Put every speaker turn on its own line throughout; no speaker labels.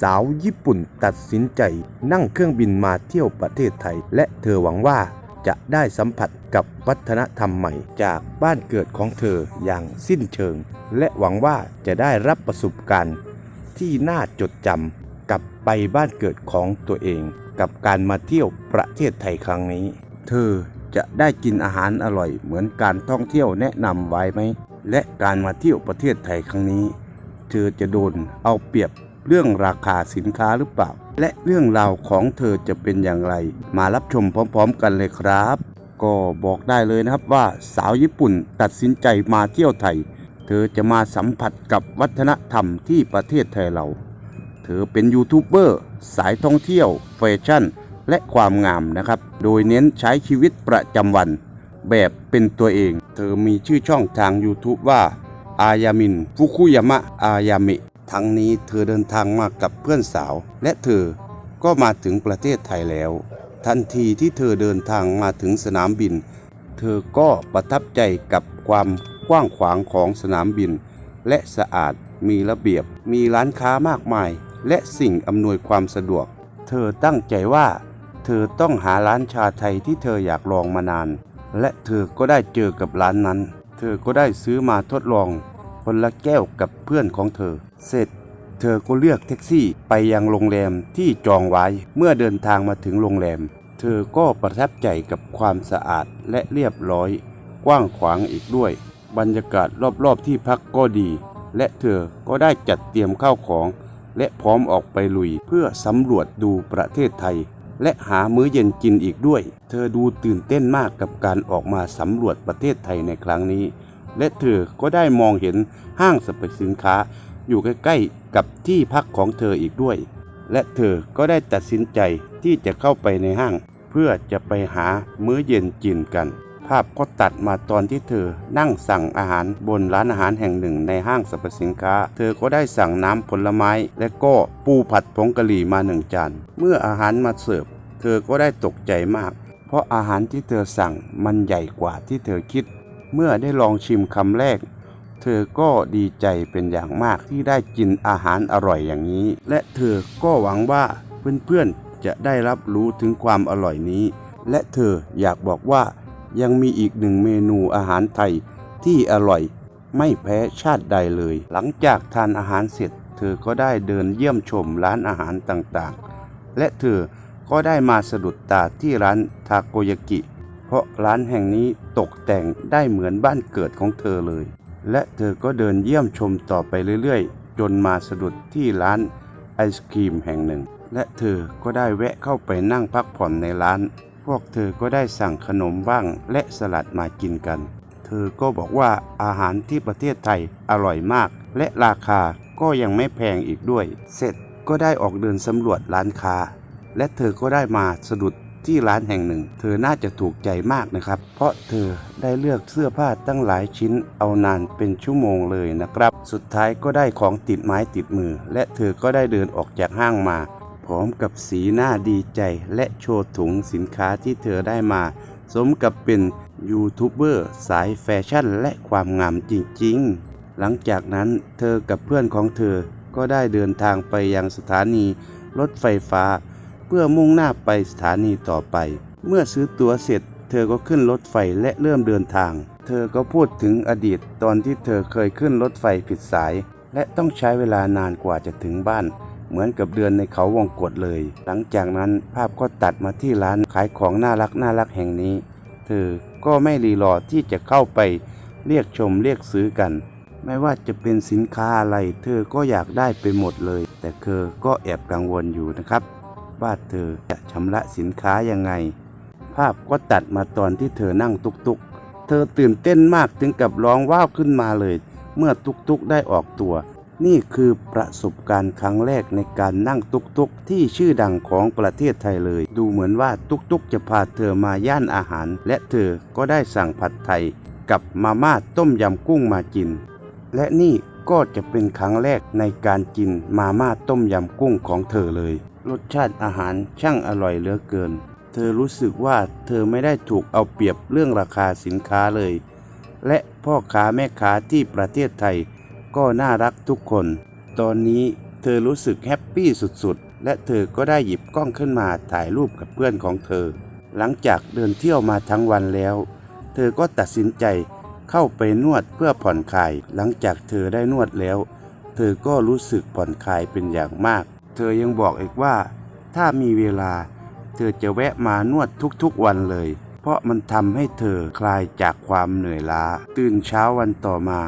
สาวญี่ปุ่นตัดสินใจนั่งเครื่องบินมาเที่ยวประเทศไทย และเธอหวังว่าจะได้สัมผัสกับวัฒนธรรมใหม่ จากบ้านเกิดของเธออย่างสิ้นเชิง และหวังว่าจะได้รับประสบการณ์ที่น่าจดจำกลับไปบ้านเกิดของตัวเอง กับการมาเที่ยวประเทศไทยครั้งนี้ เธอจะได้กินอาหารอร่อยเหมือนการท่องเที่ยวแนะนำไว้ไหม และการมาเที่ยวประเทศไทยครั้งนี้ เธอจะโดนเอาเปรียบ เรื่องราคาสินค้าหรือเปล่า และเรื่องราวของเธอจะเป็นอย่างไร มารับชมพร้อมๆ กันเลยครับ ก็บอกได้เลยนะครับว่าสาวญี่ปุ่นตัดสินใจมาเที่ยวไทย เธอจะมาสัมผัสกับวัฒนธรรมที่ประเทศไทยเรา เธอเป็นยูทูบเบอร์สายท่องเที่ยวแฟชั่น และความงามนะครับ โดยเน้นใช้ชีวิตประจำวัน แบบเป็นตัวเอง เธอมีชื่อช่องทาง YouTube ว่าอายามินฟุคุยามะอายามิ ทั้งนี้เธอเดินทางมากับเพื่อนสาว และเธอก็มาถึงประเทศไทยแล้ว ทันทีที่เธอเดินทางมาถึงสนามบิน เธอก็ประทับใจกับความกว้างขวางของสนามบิน และสะอาดมีระเบียบ มีร้านค้ามากมาย และสิ่งอำนวยความสะดวก เธอตั้งใจว่า เธอต้องหาร้านชาไทยที่เธออยากลองมานาน และเธอก็ได้เจอกับร้านนั้น เธอก็ได้ซื้อมาทดลอง คนละแก้วกับเพื่อนของเธอ เสร็จเธอก็เลือกแท็กซี่ไปยังโรงแรมที่จองไว้ เมื่อเดินทางมาถึงโรงแรม เธอก็ประทับใจกับความสะอาดและเรียบร้อย กว้างขวางอีกด้วย บรรยากาศรอบๆที่พักก็ดี และเธอก็ได้จัดเตรียมข้าวของ และพร้อมออกไปลุยเพื่อสำรวจดูประเทศไทย และหามื้อเย็นกินอีกด้วย เธอดูตื่นเต้นมากกับการออกมาสำรวจประเทศไทยในครั้งนี้ และเธอก็ได้มองเห็นห้างสรรพสินค้า อยู่ใกล้ๆกับที่พักของเธออีกด้วย และเธอก็ได้ตัดสินใจที่จะเข้าไปในห้าง เพื่อจะไปหามื้อเย็นกินกัน ภาพก็ตัดมาตอนที่เธอนั่งสั่งอาหารบนร้านอาหารแห่งหนึ่งในห้างสรรพสินค้า เธอก็ได้สั่งน้ำผลไม้ และก็ปูผัดผงกะหรี่มาหนึ่งจาน เมื่ออาหารมาเสิร์ฟเธอก็ได้ตกใจมาก เพราะอาหารที่เธอสั่งมันใหญ่กว่าที่เธอคิด เมื่อได้ลองชิมคำแรก เธอก็ดีใจเป็นอย่างมากที่ได้กินอาหารอร่อยอย่างนี้ และเธอก็หวังว่าเพื่อนๆจะได้รับรู้ถึงความอร่อยนี้ และเธออยากบอกว่ายังมีอีกหนึ่งเมนูอาหารไทยที่อร่อยไม่แพ้ชาติใดเลย หลังจากทานอาหารเสร็จ เธอก็ได้เดินเยี่ยมชมร้านอาหารต่างๆ และเธอก็ได้มาสะดุดตาที่ร้านทาโกยากิ เพราะร้านแห่งนี้ตกแต่งได้เหมือนบ้านเกิดของเธอเลย และเธอก็เดินเยี่ยมชมต่อไปเรื่อยๆ จนมาสะดุดที่ร้านไอศครีมแห่งหนึ่ง และเธอก็ได้แวะเข้าไปนั่งพักผ่อนในร้าน พวกเธอก็ได้สั่งขนมว่างและสลัดมากินกัน เธอก็บอกว่าอาหารที่ประเทศไทยอร่อยมาก และราคาก็ยังไม่แพงอีกด้วย เสร็จก็ได้ออกเดินสำรวจร้านค้า และเธอก็ได้มาสะดุด ที่ร้านแห่งหนึ่ง เธอน่าจะถูกใจมากนะครับ เพราะเธอได้เลือกเสื้อผ้าตั้งหลายชิ้นเอานานเป็นชั่วโมงเลยนะครับ สุดท้ายก็ได้ของติดไม้ติดมือ และเธอก็ได้เดินออกจากห้างมา พร้อมกับสีหน้าดีใจ และโชว์ถุงสินค้าที่เธอได้มา สมกับเป็นยูทูบเบอร์สายแฟชั่น และความงามจริงๆ หลังจากนั้นเธอกับเพื่อนของเธอก็ได้เดินทางไปยังสถานีรถไฟฟ้า เพื่อมุ่งหน้าไปสถานีต่อไป เมื่อซื้อตั๋วเสร็จ เธอก็ขึ้นรถไฟและเริ่มเดินทาง เธอก็พูดถึงอดีตตอนที่เธอเคยขึ้นรถไฟผิดสาย และต้องใช้เวลานานกว่าจะถึงบ้าน เหมือนกับเดือนในเขาวงกฏเลย หลังจากนั้นภาพก็ตัดมาที่ร้านขายของน่ารักน่ารักแห่งนี้ เธอก็ไม่รีรอที่จะเข้าไปเรียกชมเรียกซื้อกัน ไม่ว่าจะเป็นสินค้าอะไร เธอก็อยากได้ไปหมดเลย แต่เธอก็แอบกังวลอยู่นะครับ ว่าเธอจะชำระสินค้ายังไง ภาพก็ตัดมาตอนที่เธอนั่งตุกตุกๆเธอตื่นเต้นมากถึงกับร้องว้าวขึ้นมาเลย เมื่อตุกตุกๆได้ออกตัว นี่คือประสบการณ์ครั้งแรกในการนั่งตุกตุกๆที่ชื่อดังของประเทศไทยเลย ดูเหมือนว่าตุกตุกๆ จะพาเธอมาย่านอาหาร และเธอก็ได้สั่งผัดไทย กับมาม่าต้มยำกุ้งมากิน และนี่ก็จะเป็นครั้งแรกในการกินมาม่าต้มยำกุ้งของเธอเลย รสชาติอาหารช่างอร่อยเหลือเกิน เธอรู้สึกว่าเธอไม่ได้ถูกเอาเปรียบเรื่องราคาสินค้าเลย และพ่อค้าแม่ค้าที่ประเทศไทย ก็น่ารักทุกคน ตอนนี้เธอรู้สึกแฮปปี้สุดๆ และเธอก็ได้หยิบกล้องขึ้นมาถ่ายรูปกับเพื่อนของเธอ หลังจากเดินเที่ยวมาทั้งวันแล้ว เธอก็ตัดสินใจเข้าไปนวดเพื่อผ่อนคลาย หลังจากเธอได้นวดแล้ว เธอก็รู้สึกผ่อนคลายเป็นอย่างมาก เธอยังบอกอีกว่า ถ้ามีเวลา เธอจะแวะมานวดทุกๆวันเลย เพราะมันทำให้เธอคลายจากความเหนื่อยล้า ตื่นเช้าวันต่อมา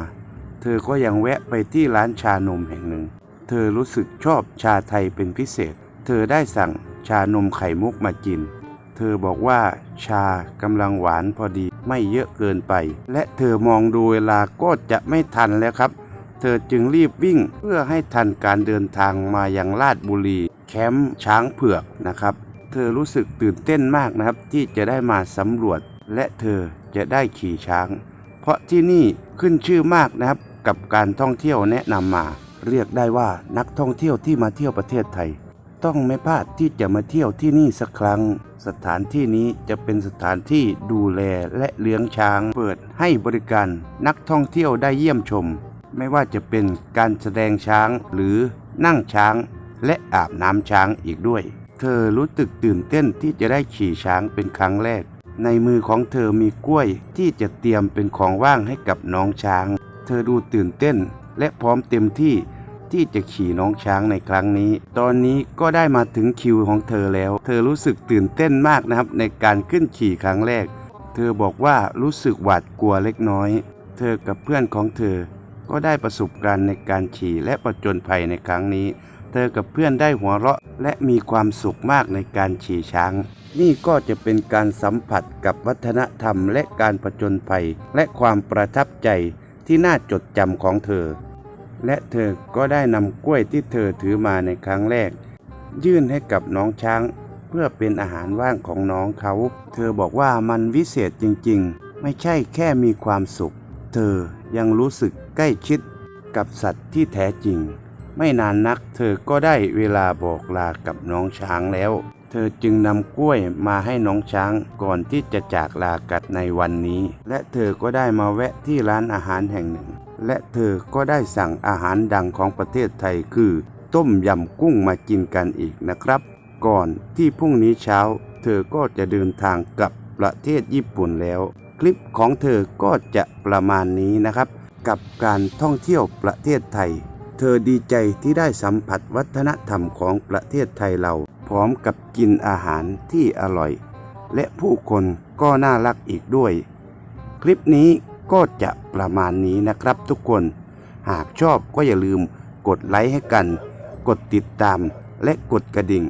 เธอก็ยังแวะไปที่ร้านชานมแห่งหนึ่ง เธอรู้สึกชอบชาไทยเป็นพิเศษ เธอได้สั่งชานมไข่มุกมากิน เธอบอกว่าชากำลังหวานพอดีไม่เยอะเกินไป และเธอมองดูเวลาก็จะไม่ทันแล้วครับ เธอจึงรีบวิ่งเพื่อให้ทันการเดินทางมายังลาดบุรี แคมป์ช้างเผือกนะครับ เธอรู้สึกตื่นเต้นมากนะครับ ที่จะได้มาสำรวจ และเธอจะได้ขี่ช้าง เพราะที่นี่ขึ้นชื่อมากนะครับกับการท่องเที่ยวแนะนำมา เรียกได้ว่านักท่องเที่ยวที่มาเที่ยวประเทศไทย ต้องไม่พลาดที่จะมาเที่ยวที่นี่สักครั้ง สถานที่นี้จะเป็นสถานที่ดูแลและเลี้ยงช้าง เปิดให้บริการนักท่องเที่ยวได้เยี่ยมชม ไม่ว่าจะเป็นการแสดงช้างหรือนั่งช้างและอาบน้ำช้างอีกด้วย เธอรู้สึกตื่นเต้นที่จะได้ขี่ช้างเป็นครั้งแรก ในมือของเธอมีกล้วยที่จะเตรียมเป็นของว่างให้กับน้องช้าง เธอดูตื่นเต้นและพร้อมเต็มที่ที่จะขี่น้องช้างในครั้งนี้ ตอนนี้ก็ได้มาถึงคิวของเธอแล้ว เธอรู้สึกตื่นเต้นมากนะครับในการขึ้นขี่ครั้งแรก เธอบอกว่ารู้สึกหวาดกลัวเล็กน้อย เธอกับเพื่อนของเธอ ก็ได้ประสบการณ์ในการขี่และประจนภัยในครั้งนี้ เธอกับเพื่อนได้หัวเราะและมีความสุขมากในการขี่ช้าง นี่ก็จะเป็นการสัมผัสกับวัฒนธรรมและการประจนภัย และความประทับใจที่น่าจดจำของเธอ และเธอก็ได้นำกล้วยที่เธอถือมาในครั้งแรก ยื่นให้กับน้องช้าง เพื่อเป็นอาหารว่างของน้องเขา เธอบอกว่ามันวิเศษจริงๆ ไม่ใช่แค่มีความสุข เธอยังรู้สึกใกล้ชิดกับสัตว์ที่แท้จริง ไม่นานนักเธอก็ได้เวลาบอกลากับน้องช้างแล้ว เธอจึงนำกล้วยมาให้น้องช้างก่อนที่จะจากลากันในวันนี้ และเธอก็ได้มาแวะที่ร้านอาหารแห่งหนึ่ง และเธอก็ได้สั่งอาหารดังของประเทศไทยคือ ต้มยำกุ้งมากินกันอีกนะครับ ก่อนที่พรุ่งนี้เช้า เธอก็จะเดินทางกลับประเทศญี่ปุ่นแล้ว ลิปของเธอก็จะประมาณนี้นะครับ กับการท่องเที่ยวประเทศไทย เธอดีใจที่ได้สัมผัสวัฒนธรรมของประเทศไทยเรา พร้อมกับกินอาหารที่อร่อย และผู้คนก็น่ารักอีกด้วย คลิปนี้ก็จะประมาณนี้นะครับทุกคน หากชอบก็อย่าลืมกดไลค์ให้กัน กดติดตามและกดกระดิ่ง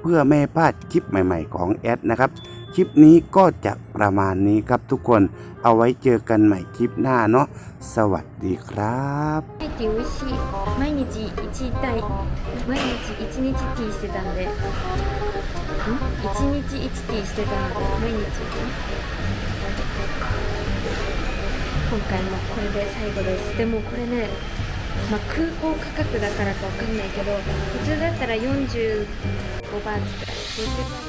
เพื่อไม่ให้พลาดคลิปใหม่ ๆ ของแอดนะครับ คลิปนี้ก็จะประมาณนี้ครับทุกคน เอาไว้เจอกันใหม่คลิปหน้าเนาะ สวัสดีครับ
毎日美味しい毎日1対毎日1日ティーしてたんでん1日1ティーしてたので毎日今回もこれで最後ですでもこれねまあ、空港価格だからかわかんないけど普通だったら45バーツくらい50バーツくらい